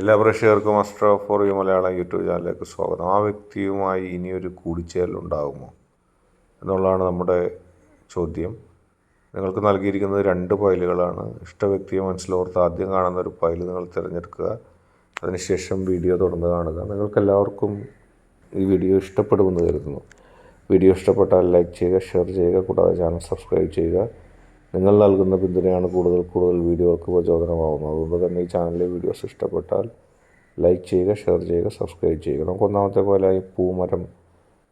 എല്ലാ പ്രേക്ഷകർക്കും astro for you Malayalam YouTube ചാനലിലേക്ക് സ്വാഗതം. ആ വ്യക്തിയുമായി ഇനിയൊരു കൂടിച്ചേരൽ ഉണ്ടാകുമോ എന്നുള്ളതാണ് നമ്മുടെ ചോദ്യം. നിങ്ങൾക്ക് നൽകിയിരിക്കുന്നത് രണ്ട് ഫയലുകളാണ്. ഇഷ്ട വ്യക്തിയെ മനസ്സിലോർത്ത് ആദ്യം കാണുന്ന ഒരു ഫയൽ നിങ്ങൾ തിരഞ്ഞെടുക്കുക. അതിനുശേഷം വീഡിയോ തുടർന്ന് കാണുക. നിങ്ങൾക്ക് എല്ലാവർക്കും ഈ വീഡിയോ ഇഷ്ടപ്പെടുമെന്ന് കരുതുന്നു. വീഡിയോ ഇഷ്ടപ്പെട്ടാൽ ലൈക്ക് ചെയ്യുക ഷെയർ ചെയ്യുക കൂടാതെ ചാനൽ സബ്സ്ക്രൈബ് ചെയ്യുക. നിങ്ങൾ നൽകുന്ന പിന്തുണയാണ് കൂടുതൽ കൂടുതൽ വീഡിയോകൾക്ക് പ്രചോദനമാകുന്നത് അതുകൊണ്ട് തന്നെ ഈ ചാനലിലെ വീഡിയോസ് ഇഷ്ടപ്പെട്ടാൽ ലൈക്ക് ചെയ്യുക ഷെയർ ചെയ്യുക സബ്സ്ക്രൈബ് ചെയ്യുക. നമുക്ക് ഒന്നാമത്തെ പോലായി പൂമരം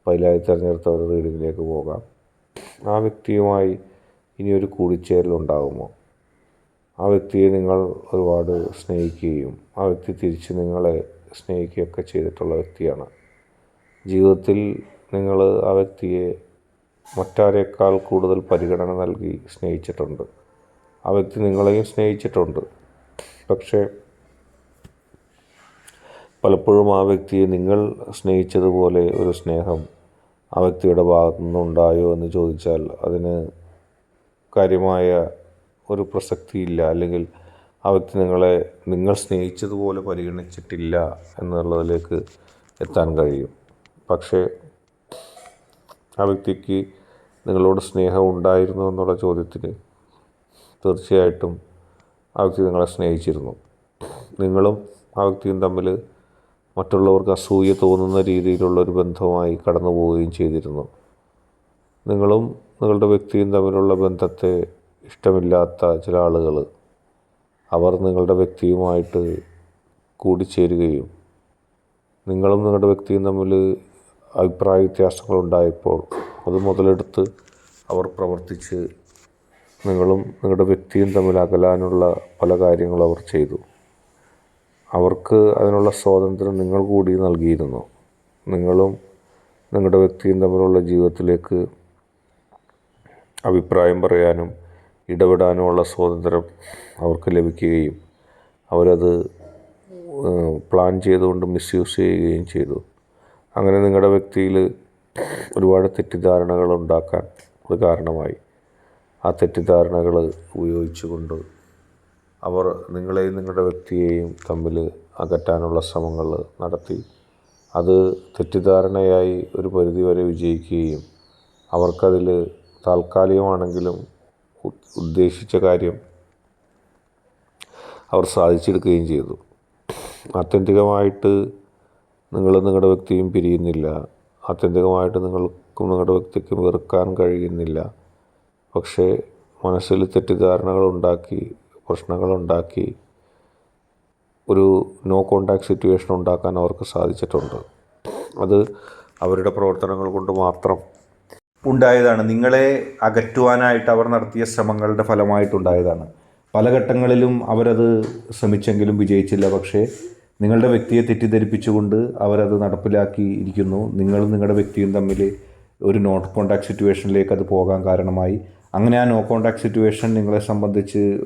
പൈലായി തിരഞ്ഞെടുത്ത ഒരു റീഡിങ്ങിലേക്ക് പോകാം. ആ വ്യക്തിയുമായി ഇനിയൊരു കൂടിച്ചേരൽ ഉണ്ടാകുമോ? ആ വ്യക്തിയെ നിങ്ങൾ ഒരുപാട് സ്നേഹിക്കുകയും ആ വ്യക്തി തിരിച്ച് നിങ്ങളെ സ്നേഹിക്കുകയൊക്കെ ചെയ്തിട്ടുള്ള വ്യക്തിയാണ്. ജീവിതത്തിൽ നിങ്ങൾ ആ വ്യക്തിയെ മറ്റാരേക്കാൾ കൂടുതൽ പരിഗണന നൽകി സ്നേഹിച്ചിട്ടുണ്ട്. ആ വ്യക്തി നിങ്ങളെയും സ്നേഹിച്ചിട്ടുണ്ട്. പക്ഷേ പലപ്പോഴും ആ വ്യക്തിയെ നിങ്ങൾ സ്നേഹിച്ചതുപോലെ ഒരു സ്നേഹം ആ വ്യക്തിയുടെ ഭാഗത്തു നിന്നുണ്ടായോ എന്ന് ചോദിച്ചാൽ അതിന് കാര്യമായ ഒരു പ്രസക്തിയില്ല. അല്ലെങ്കിൽ ആ വ്യക്തി നിങ്ങളെ നിങ്ങൾ സ്നേഹിച്ചതുപോലെ പരിഗണിച്ചിട്ടില്ല എന്നുള്ളതിലേക്ക് എത്താൻ കഴിയും. പക്ഷേ ആ വ്യക്തിക്ക് നിങ്ങളോട് സ്നേഹം ഉണ്ടായിരുന്നു എന്നുള്ള ചോദ്യത്തിന് തീർച്ചയായിട്ടും ആ വ്യക്തി നിങ്ങളെ സ്നേഹിച്ചിരുന്നു. നിങ്ങളും ആ വ്യക്തിയും തമ്മിൽ മറ്റുള്ളവർക്ക് അസൂയ തോന്നുന്ന രീതിയിലുള്ള ഒരു ബന്ധമായി കടന്നു പോവുകയും ചെയ്തിരുന്നു. നിങ്ങളും നിങ്ങളുടെ വ്യക്തിയും തമ്മിലുള്ള ബന്ധത്തെ ഇഷ്ടമില്ലാത്ത ചില ആളുകൾ അവർ നിങ്ങളുടെ വ്യക്തിയുമായിട്ട് കൂടിച്ചേരുകയും നിങ്ങളും നിങ്ങളുടെ വ്യക്തിയും തമ്മിൽ അഭിപ്രായ വ്യത്യാസങ്ങളുണ്ടായപ്പോൾ അത് മുതലെടുത്ത് അവർ പ്രവർത്തിച്ച് നിങ്ങളും നിങ്ങളുടെ വ്യക്തിയും തമ്മിൽ അകലാനുള്ള പല കാര്യങ്ങളും അവർ ചെയ്തു. അവർക്ക് അതിനുള്ള സ്വാതന്ത്ര്യം നിങ്ങൾ കൂടി നൽകിയിരുന്നു. നിങ്ങളും നിങ്ങളുടെ വ്യക്തിയും തമ്മിലുള്ള ജീവിതത്തിലേക്ക് അഭിപ്രായം പറയാനും ഇടപെടാനുമുള്ള സ്വാതന്ത്ര്യം അവർക്ക് ലഭിക്കുകയും അവരത് പ്ലാൻ ചെയ്തുകൊണ്ട് മിസ്യൂസ് ചെയ്യുകയും ചെയ്തു. അങ്ങനെ നിങ്ങളുടെ വ്യക്തിയിൽ ഒരുപാട് തെറ്റിദ്ധാരണകൾ ഉണ്ടാക്കാൻ ഒരു കാരണമായി. ആ തെറ്റിദ്ധാരണകൾ ഉപയോഗിച്ചുകൊണ്ട് അവർ നിങ്ങളെയും നിങ്ങളുടെ വ്യക്തിയെയും തമ്മിൽ അകറ്റാനുള്ള ശ്രമങ്ങൾ നടത്തി. അത് തെറ്റിദ്ധാരണയായി ഒരു പരിധിവരെ വിജയിക്കുകയും അവർക്കതിൽ താൽക്കാലികമാണെങ്കിലും ഉദ്ദേശിച്ച കാര്യം അവർ സാധിച്ചെടുക്കുകയും ചെയ്തു. ആത്യന്തികമായിട്ട് നിങ്ങൾ നിങ്ങളുടെ വ്യക്തിയും പിരിയുന്നില്ല. ആത്യന്തികമായിട്ട് നിങ്ങൾക്കും നിങ്ങളുടെ വ്യക്തിക്കും വെറുക്കാൻ കഴിയുന്നില്ല. പക്ഷേ മനസ്സിൽ തെറ്റിദ്ധാരണകൾ ഉണ്ടാക്കി പ്രശ്നങ്ങളുണ്ടാക്കി ഒരു നോ കോണ്ടാക്ട് സിറ്റുവേഷൻ ഉണ്ടാക്കാൻ അവർക്ക് സാധിച്ചിട്ടുണ്ട്. അത് അവരുടെ പ്രവർത്തനങ്ങൾ കൊണ്ട് മാത്രം ഉണ്ടായതാണ്. നിങ്ങളെ അകറ്റുവാനായിട്ട് അവർ നടത്തിയ ശ്രമങ്ങളുടെ ഫലമായിട്ടുണ്ടായതാണ്. പല ഘട്ടങ്ങളിലും അവരത് ശ്രമിച്ചെങ്കിലും വിജയിച്ചില്ല. പക്ഷേ നിങ്ങളുടെ വ്യക്തിയെ തെറ്റിദ്ധരിപ്പിച്ചുകൊണ്ട് അവരത് നടപ്പിലാക്കി ഇരിക്കുന്നു. നിങ്ങളും നിങ്ങളുടെ വ്യക്തിയും തമ്മിൽ ഒരു നോട്ട് കോണ്ടാക്ട് സിറ്റുവേഷനിലേക്ക് അത് പോകാൻ കാരണമായി. അങ്ങനെ ആ നോ കോണ്ടാക്ട് സിറ്റുവേഷൻ നിങ്ങളെ സംബന്ധിച്ച്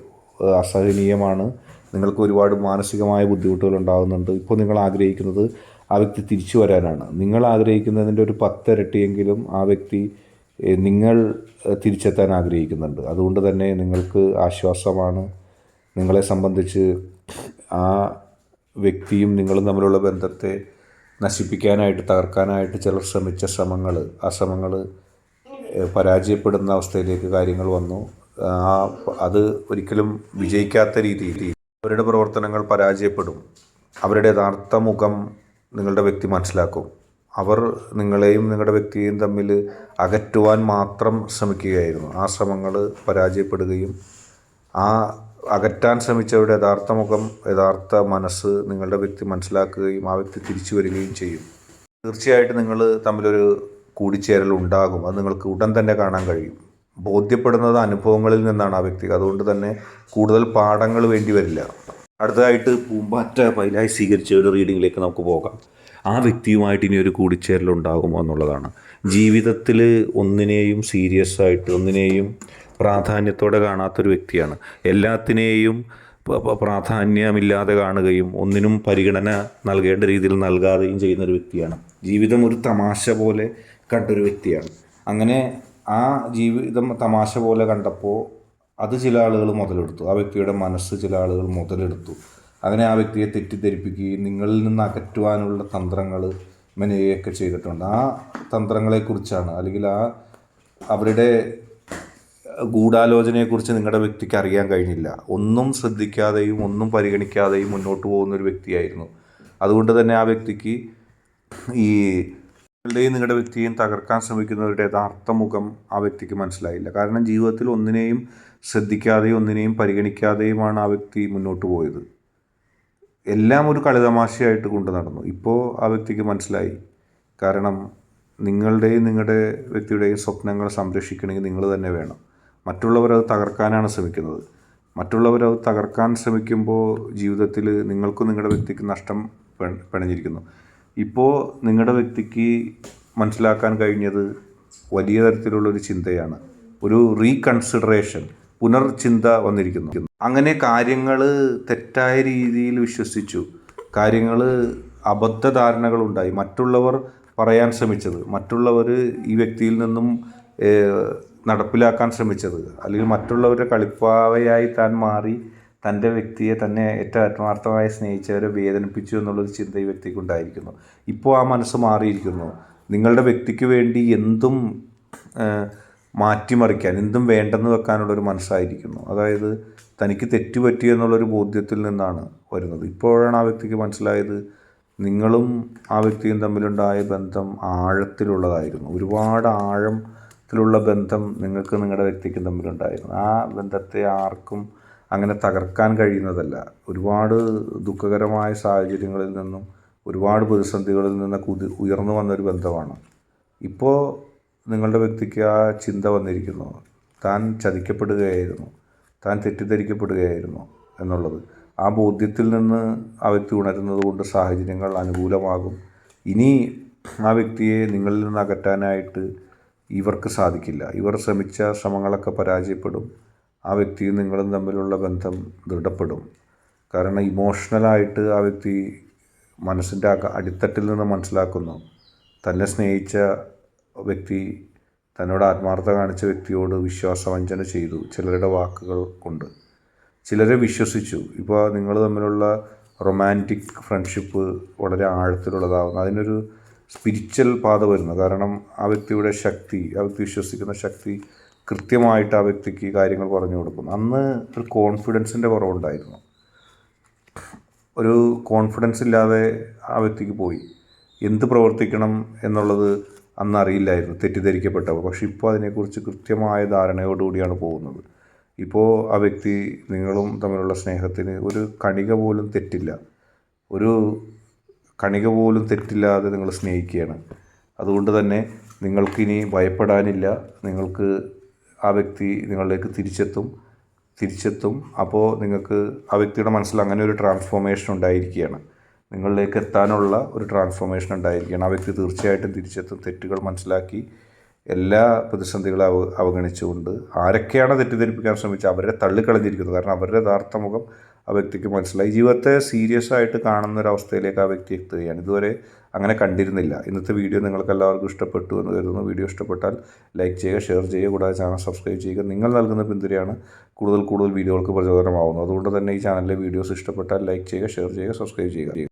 അസഹനീയമാണ്. നിങ്ങൾക്ക് ഒരുപാട് മാനസികമായ ബുദ്ധിമുട്ടുകൾ ഉണ്ടാകുന്നുണ്ട്. ഇപ്പോൾ നിങ്ങൾ ആഗ്രഹിക്കുന്നത് ആ വ്യക്തി തിരിച്ചു വരാനാണ്. നിങ്ങൾ ആഗ്രഹിക്കുന്നതിന്റെ ഒരു പത്തിരട്ടിയെങ്കിലും ആ വ്യക്തി നിങ്ങൾ തിരിച്ചെത്താൻ ആഗ്രഹിക്കുന്നുണ്ട്. അതുകൊണ്ട് തന്നെ നിങ്ങൾക്ക് ആശ്വാസമാണ് നിങ്ങളെ സംബന്ധിച്ച് ആ വ്യക്തിയും നിങ്ങളും തമ്മിലുള്ള ബന്ധത്തെ നശിപ്പിക്കാനായിട്ട് തകർക്കാനായിട്ട് ചിലർ ശ്രമിച്ച ശ്രമങ്ങൾ ആ ശ്രമങ്ങൾ പരാജയപ്പെടുന്ന അവസ്ഥയിലേക്ക് കാര്യങ്ങൾ വന്നു. ആ അത് ഒരിക്കലും വിജയിക്കാത്ത രീതിയിൽ അവരുടെ പ്രവർത്തനങ്ങൾ പരാജയപ്പെടും. അവരുടെ യഥാർത്ഥ മുഖം നിങ്ങളുടെ വ്യക്തി മനസ്സിലാക്കും. അവർ നിങ്ങളെയും നിങ്ങളുടെ വ്യക്തിയെയും തമ്മിൽ അകറ്റുവാൻ മാത്രം ശ്രമിക്കുകയായിരുന്നു. ആ ശ്രമങ്ങൾ പരാജയപ്പെടുകയും ആ അകറ്റാൻ ശ്രമിച്ചവരുടെ യഥാർത്ഥ മുഖം യഥാർത്ഥ മനസ്സ് നിങ്ങളുടെ വ്യക്തി മനസ്സിലാക്കുകയും ആ വ്യക്തി തിരിച്ചു വരികയും ചെയ്യും. തീർച്ചയായിട്ടും നിങ്ങൾ തമ്മിലൊരു കൂടിച്ചേരൽ ഉണ്ടാകും. അത് നിങ്ങൾക്ക് ഉടൻ തന്നെ കാണാൻ കഴിയും. ബോധ്യപ്പെടുന്നത് അനുഭവങ്ങളിൽ നിന്നാണ് ആ വ്യക്തി. അതുകൊണ്ട് തന്നെ കൂടുതൽ പാഠങ്ങൾ വേണ്ടി വരില്ല. അടുത്തതായിട്ട് പൂമ്പാറ്റ പൈലായി സ്വീകരിച്ച ഒരു റീഡിങ്ങിലേക്ക് നമുക്ക് പോകാം. ആ വ്യക്തിയുമായിട്ട് ഇനി ഒരു കൂടിച്ചേരൽ ഉണ്ടാകുമോ എന്നുള്ളതാണ്. ജീവിതത്തിൽ ഒന്നിനെയും സീരിയസ് ആയിട്ട് ഒന്നിനെയും പ്രാധാന്യത്തോടെ കാണാത്തൊരു വ്യക്തിയാണ്. എല്ലാത്തിനെയും പ്രാധാന്യമില്ലാതെ കാണുകയും ഒന്നിനും പരിഗണന നൽകേണ്ട രീതിയിൽ നൽകാതെയും ചെയ്യുന്നൊരു വ്യക്തിയാണ്. ജീവിതം ഒരു തമാശ പോലെ കണ്ടൊരു വ്യക്തിയാണ്. അങ്ങനെ ആ ജീവിതം തമാശ പോലെ കണ്ടപ്പോൾ അത് ചില ആളുകൾ മുതലെടുത്തു. ആ വ്യക്തിയുടെ മനസ്സ് ചില ആളുകൾ മുതലെടുത്തു. അങ്ങനെ ആ വ്യക്തിയെ തെറ്റിദ്ധരിപ്പിക്കുകയും നിങ്ങളിൽ നിന്ന് അകറ്റുവാനുള്ള തന്ത്രങ്ങൾ മെനയുകയൊക്കെ ചെയ്തിട്ടുണ്ട്. ആ തന്ത്രങ്ങളെക്കുറിച്ചാണ് അല്ലെങ്കിൽ ആ അവരുടെ ഗൂഢാലോചനയെക്കുറിച്ച് നിങ്ങളുടെ വ്യക്തിക്ക് അറിയാൻ കഴിഞ്ഞില്ല. ഒന്നും ശ്രദ്ധിക്കാതെയും ഒന്നും പരിഗണിക്കാതെയും മുന്നോട്ട് പോകുന്ന ഒരു വ്യക്തിയായിരുന്നു. അതുകൊണ്ട് തന്നെ ആ വ്യക്തിക്ക് ഈ നിങ്ങളുടെയും നിങ്ങളുടെ വ്യക്തിയെയും തകർക്കാൻ ശ്രമിക്കുന്നവരുടെ യഥാർത്ഥ മുഖം ആ വ്യക്തിക്ക് മനസ്സിലായില്ല. കാരണം ജീവിതത്തിൽ ഒന്നിനെയും ശ്രദ്ധിക്കാതെയും ഒന്നിനെയും പരിഗണിക്കാതെയുമാണ് ആ വ്യക്തി മുന്നോട്ട് പോയത്. എല്ലാം ഒരു കളിതമാശയായിട്ട് കൊണ്ടു നടന്നു. ഇപ്പോൾ ആ വ്യക്തിക്ക് മനസ്സിലായി. കാരണം നിങ്ങളുടെയും നിങ്ങളുടെ വ്യക്തിയുടെയും സ്വപ്നങ്ങൾ സംരക്ഷിക്കണമെങ്കിൽ നിങ്ങൾ തന്നെ വേണം. മറ്റുള്ളവർ അത് തകർക്കാനാണ് ശ്രമിക്കുന്നത്. മറ്റുള്ളവർ അത് തകർക്കാൻ ശ്രമിക്കുമ്പോൾ ജീവിതത്തിൽ നിങ്ങൾക്കും നിങ്ങളുടെ വ്യക്തിക്ക് നഷ്ടം പിണഞ്ഞിരിക്കുന്നു. ഇപ്പോൾ നിങ്ങളുടെ വ്യക്തിക്ക് മനസ്സിലാക്കാൻ കഴിഞ്ഞത് വലിയ തരത്തിലുള്ളൊരു ചിന്തയാണ്. ഒരു റീകൺസിഡറേഷൻ പുനർചിന്ത വന്നിരിക്കുന്നു. അങ്ങനെ കാര്യങ്ങൾ തെറ്റായ രീതിയിൽ വിശ്വസിച്ചു. കാര്യങ്ങൾ അബദ്ധധാരണകളുണ്ടായി മറ്റുള്ളവർ പറയാൻ ശ്രമിച്ചത്. മറ്റുള്ളവർ ഈ വ്യക്തിയിൽ നിന്നും നടപ്പിലാക്കാൻ ശ്രമിച്ചത്. അല്ലെങ്കിൽ മറ്റുള്ളവരുടെ കളിപ്പാവയായി താൻ മാറി തന്റെ വ്യക്തിയെ തന്നെ ഏറ്റവും ആത്മാർത്ഥമായി സ്നേഹിച്ചവരെ വേദനിപ്പിച്ചു എന്നുള്ളൊരു ചിന്ത ഈ വ്യക്തിക്കുണ്ടായിരിക്കുന്നു ഇപ്പോൾ ആ മനസ്സ് മാറിയിരിക്കുന്നു. നിങ്ങളുടെ വ്യക്തിക്ക് വേണ്ടി എന്തും മാറ്റിമറിക്കാൻ എന്തും വേണ്ടെന്ന് വെക്കാനുള്ളൊരു മനസ്സായിരിക്കുന്നു. അതായത് തനിക്ക് തെറ്റുപറ്റി എന്നുള്ളൊരു ബോധ്യത്തിൽ നിന്നാണ് വരുന്നത്. ഇപ്പോഴാണ് ആ വ്യക്തിക്ക് മനസ്സിലായത് നിങ്ങളും ആ വ്യക്തിയും തമ്മിലുണ്ടായ ബന്ധം ആഴത്തിലുള്ളതായിരുന്നു. ഒരുപാട് ആഴത്തിലുള്ള ബന്ധം നിങ്ങൾക്ക് നിങ്ങളുടെ വ്യക്തിക്കും തമ്മിലുണ്ടായിരുന്നു. ആ ബന്ധത്തെ ആർക്കും അങ്ങനെ തകർക്കാൻ കഴിയുന്നതല്ല. ഒരുപാട് ദുഃഖകരമായ സാഹചര്യങ്ങളിൽ നിന്നും ഒരുപാട് പ്രതിസന്ധികളിൽ നിന്നൊക്കെ ഉതി ഉയർന്നു വന്നൊരു ബന്ധമാണ്. ഇപ്പോൾ നിങ്ങളുടെ വ്യക്തിക്ക് ആ ചിന്ത വന്നിരിക്കുന്നു. താൻ ചതിക്കപ്പെടുകയായിരുന്നു. താൻ തെറ്റിദ്ധരിക്കപ്പെടുകയായിരുന്നു എന്നുള്ളത്. ആ ബോധ്യത്തിൽ നിന്ന് ആ വ്യക്തി ഉണരുന്നത് കൊണ്ട് സാഹചര്യങ്ങൾ അനുകൂലമാകും. ഇനി ആ വ്യക്തിയെ നിങ്ങളിൽ നിന്ന് അകറ്റാനായിട്ട് ഇവർക്ക് സാധിക്കില്ല. ഇവർ ശ്രമിച്ച ശ്രമങ്ങളൊക്കെ പരാജയപ്പെടും. ആ വ്യക്തിയും നിങ്ങളും തമ്മിലുള്ള ബന്ധം ദൃഢപ്പെടും. കാരണം ഇമോഷണലായിട്ട് ആ വ്യക്തി മനസ്സിന്റെ അടിത്തട്ടിൽ നിന്ന് മനസ്സിലാക്കുന്നു. തന്നെ സ്നേഹിച്ച വ്യക്തി തന്നോട് ആത്മാർത്ഥത കാണിച്ച വ്യക്തിയോട് വിശ്വാസവഞ്ചന ചെയ്തു ചിലരുടെ വാക്കുകൾ കൊണ്ട്. ചിലരെ വിശ്വസിച്ചു. ഇപ്പോൾ നിങ്ങൾ തമ്മിലുള്ള റൊമാന്റിക് ഫ്രണ്ട്ഷിപ്പ് വളരെ ആഴത്തിലുള്ളതാകുന്നു അതിനൊരു സ്പിരിച്വൽ പാത വരുന്നത്. കാരണം ആ വ്യക്തിയുടെ ശക്തി ആ വ്യക്തി വിശ്വസിക്കുന്ന ശക്തി കൃത്യമായിട്ട് ആ വ്യക്തിക്ക് കാര്യങ്ങൾ പറഞ്ഞു കൊടുക്കുന്നു. അന്ന് ഒരു കോൺഫിഡൻസിന്റെ കുറവുണ്ടായിരുന്നു. ഒരു കോൺഫിഡൻസ് ഇല്ലാതെ ആ വ്യക്തിക്ക് പോയി. എന്ത് പ്രവർത്തിക്കണം എന്നുള്ളത് അന്ന് അറിയില്ലായിരുന്നു തെറ്റിദ്ധരിക്കപ്പെട്ടവർ. പക്ഷേ ഇപ്പോൾ അതിനെക്കുറിച്ച് കൃത്യമായ ധാരണയോടുകൂടിയാണ് പോകുന്നത്. ഇപ്പോൾ ആ വ്യക്തി നിങ്ങളും തമ്മിലുള്ള സ്നേഹത്തിന് ഒരു കണിക പോലും തെറ്റില്ല. ഒരു കണിക പോലും തെറ്റില്ലാതെ നിങ്ങൾ സ്നേഹിക്കുകയാണ്. അതുകൊണ്ട് തന്നെ നിങ്ങൾക്കിനി ഭയപ്പെടാനില്ല. നിങ്ങൾക്ക് ആ വ്യക്തി നിങ്ങളിലേക്ക് തിരിച്ചെത്തും. തിരിച്ചെത്തും. അപ്പോൾ നിങ്ങൾക്ക് ആ വ്യക്തിയുടെ മനസ്സിൽ അങ്ങനെ ഒരു ട്രാൻസ്ഫോർമേഷൻ ഉണ്ടായിരിക്കുകയാണ്. നിങ്ങളിലേക്ക് എത്താനുള്ള ഒരു ട്രാൻസ്ഫോർമേഷൻ ഉണ്ടായിരിക്കുകയാണ്. ആ വ്യക്തി തീർച്ചയായിട്ടും തിരിച്ചെത്തും. തെറ്റുകൾ മനസ്സിലാക്കി എല്ലാ പ്രതിസന്ധികളും അവ അവഗണിച്ചുകൊണ്ട് ആരൊക്കെയാണ് തെറ്റിദ്ധരിപ്പിക്കാൻ ശ്രമിച്ചത്? അവരെ തള്ളിക്കളഞ്ഞിരിക്കുന്നത്. കാരണം അവരുടെ യഥാർത്ഥ മുഖം ആ വ്യക്തിക്ക് മനസ്സിലായി. ജീവിതത്തെ സീരിയസ് ആയിട്ട് കാണുന്ന ഒരു അവസ്ഥയിലേക്ക് ആ വ്യക്തി എത്തുകയാണ് ഇതുവരെ അങ്ങനെ കണ്ടിരുന്നില്ല. ഇന്നത്തെ വീഡിയോ നിങ്ങൾക്ക് എല്ലാവർക്കും ഇഷ്ടപ്പെട്ടു എന്ന് കരുതുന്നു. വീഡിയോ ഇഷ്ടപ്പെട്ടാൽ ലൈക്ക് ചെയ്യുക ഷെയർ ചെയ്യുക. കൂടാതെ ചാനൽ സബ്സ്ക്രൈബ് ചെയ്യുക. നിങ്ങൾ നൽകുന്ന പിന്തുണയാണ് കൂടുതൽ കൂടുതൽ വീഡിയോകൾക്ക് പ്രചോദനമാവുന്നത്. അതുകൊണ്ട് തന്നെ ഈ ചാനലിലെ വീഡിയോസ് ഇഷ്ടപ്പെട്ടാൽ ലൈക്ക് ചെയ്യുക ഷെയർ ചെയ്യുക സബ്സ്ക്രൈബ് ചെയ്യുക.